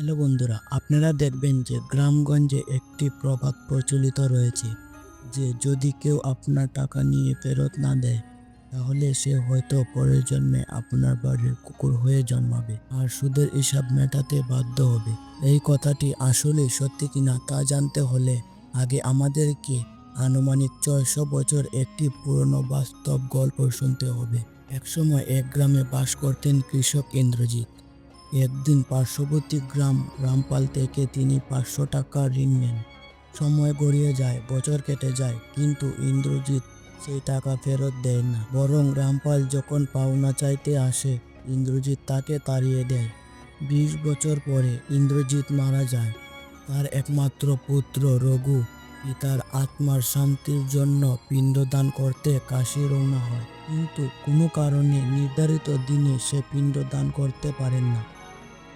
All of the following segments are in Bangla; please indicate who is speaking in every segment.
Speaker 1: হ্যালো বন্ধুরা, আপনারা দেখবেন যে গ্রামগঞ্জে একটি প্রবাদ প্রচলিত রয়েছে, যে যদি কেউ আপনার টাকা নিয়ে ফেরত না দেয়, তাহলে সে হয়তো পরের জন্মে আপনার বাড়ির কুকুর হয়ে জন্মাবে আর সুদের হিসাব মেটাতে বাধ্য হবে। এই কথাটি আসলে সত্যি কিনা তা জানতে হলে আগে আমাদেরকে আনুমানিক ছয়শো বছর একটি পুরনো বাস্তব গল্প শুনতে হবে। একসময় এক গ্রামে বাস করতেন কৃষক ইন্দ্রজিৎ। একদিন পার্শ্ববর্তী গ্রাম রামপাল থেকে তিনি পাঁচশো টাকা ঋণ নেন। সময় গড়িয়ে যায়, বছর কেটে যায়, কিন্তু ইন্দ্রজিৎ সেই টাকা ফেরত দেয় না। বরং রামপাল যখন পাওনা চাইতে আসে, ইন্দ্রজিৎ তাকে তাড়িয়ে দেয়। বিশ বছর পরে ইন্দ্রজিৎ মারা যায়। তার একমাত্র পুত্র রঘু পিতার আত্মার শান্তির জন্য পিণ্ডদান করতে কাশি রওনা হয়। কিন্তু কোনো কারণে নির্ধারিত দিনে সে পিণ্ডদান করতে পারেন না।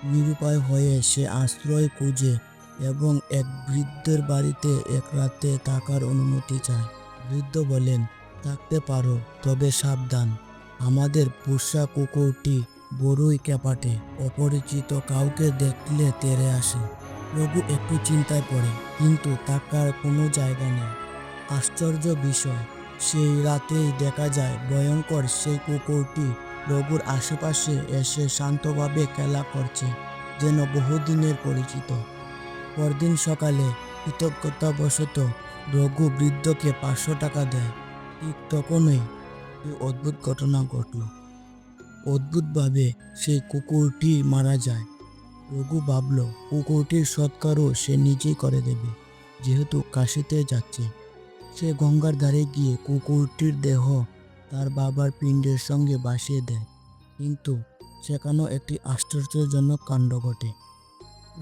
Speaker 1: নিরুপায় হয়ে সে আশ্রয় খুঁজে এবং এক বৃদ্ধের বাড়িতে এক রাতে থাকার অনুমতি চায়। বৃদ্ধ বলেন, থাকতে পারো, তবে সাবধান। আমাদের পোষা কুকুরটি বড়ই ক্যাপাটে, অপরিচিত কাউকে দেখলে তেরে আসে। রঘু একটু চিন্তায় পড়ে, কিন্তু তাকার কোনো জায়গা নেই। আশ্চর্য বিষয়, সেই রাতেই দেখা যায় ভয়ঙ্কর সেই কুকুরটি রঘুর আশেপাশে এসে শান্তভাবে খেলা করছে, যেন বহুদিনের পরিচিত। পরদিন সকালে কৃতজ্ঞতাবশত রঘু বৃদ্ধকে পাঁচশো টাকা দেয়। ঠিক তখনই অদ্ভুত ঘটনা ঘটল। অদ্ভুতভাবে সেই কুকুরটি মারা যায়। রঘু ভাবল, কুকুরটির সৎকারও সে নিজেই করে দেবে, যেহেতু কাশিতে যাচ্ছে। সে গঙ্গার ধারে গিয়ে কুকুরটির দেহ তার বাবার পিণ্ডের সঙ্গে বাসিয়ে দেয়। কিন্তু সেখানেও একটি আশ্চর্যজনক কাণ্ড ঘটে।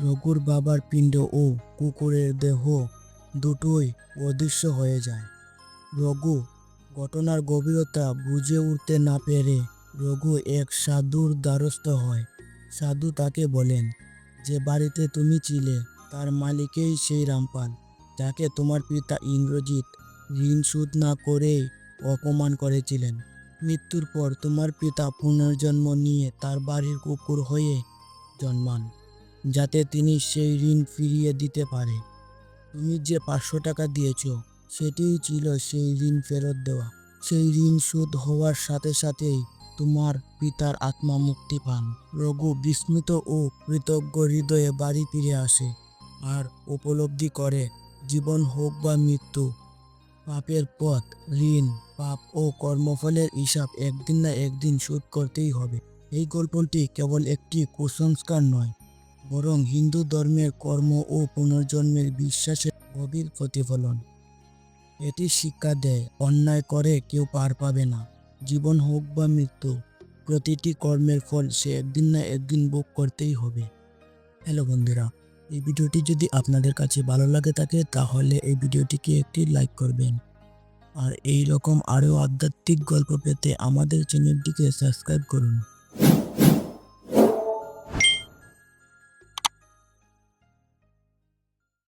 Speaker 1: রঘুর বাবার পিণ্ড ও কুকুরের দেহ দুটোই অদৃশ্য হয়ে যায়। রঘু ঘটনার গভীরতা বুঝে উঠতে না পেরে রঘু এক সাধুর দ্বারস্থ হয়। সাধু তাকে বলেন, যে বাড়িতে তুমি ছিলে, তার মালিকেই সেই রামপাল। যাকে তোমার পিতা ইন্দ্রজিৎ ঋণ শোধ না করেই অপমান করেছিলেন। মৃত্যুর পর তোমার পিতা পুনর্জন্ম নিয়ে তার বাড়ির কুকুর হয়ে জন্মান, যাতে তিনি সেই ঋণ ফিরিয়ে দিতে পারে। তুমি যে পাঁচশো টাকা দিয়েছ, সেটিই ছিল সেই ঋণ ফেরত দেওয়া। সেই ঋণ শোধ হওয়ার সাথে সাথেই তোমার পিতার আত্মা মুক্তি পান। রঘু বিস্মিত ও কৃতজ্ঞ হৃদয়ে বাড়ি ফিরে আসে আর উপলব্ধি করে, জীবন হোক বা মৃত্যু পাপের পথ, ঋণ, পাপ ও কর্মফলের হিসাব একদিন না একদিন শোধ করতেই হবে। এই গল্পটি কেবল একটি কুসংস্কার নয়, বরং হিন্দু ধর্মের কর্ম ও পুনর্জন্মের বিশ্বাসের গভীর প্রতিফলন। এটি শিক্ষা দেয়, অন্যায় করে কেউ পার পাবে না। জীবন হোক বা মৃত্যু, প্রতিটি কর্মের ফল সে একদিন না একদিন ভোগ করতেই হবে। হ্যালো বন্ধুরা এই ভিডিওটি যদি আপনাদের কাছে ভালো লাগে থাকে, তাহলে এই ভিডিওটিকে একটি লাইক করবেন। আর এই রকম আরও আধ্যাত্মিক গল্প পেতে আমাদের চ্যানেলটিকে সাবস্ক্রাইব করুন।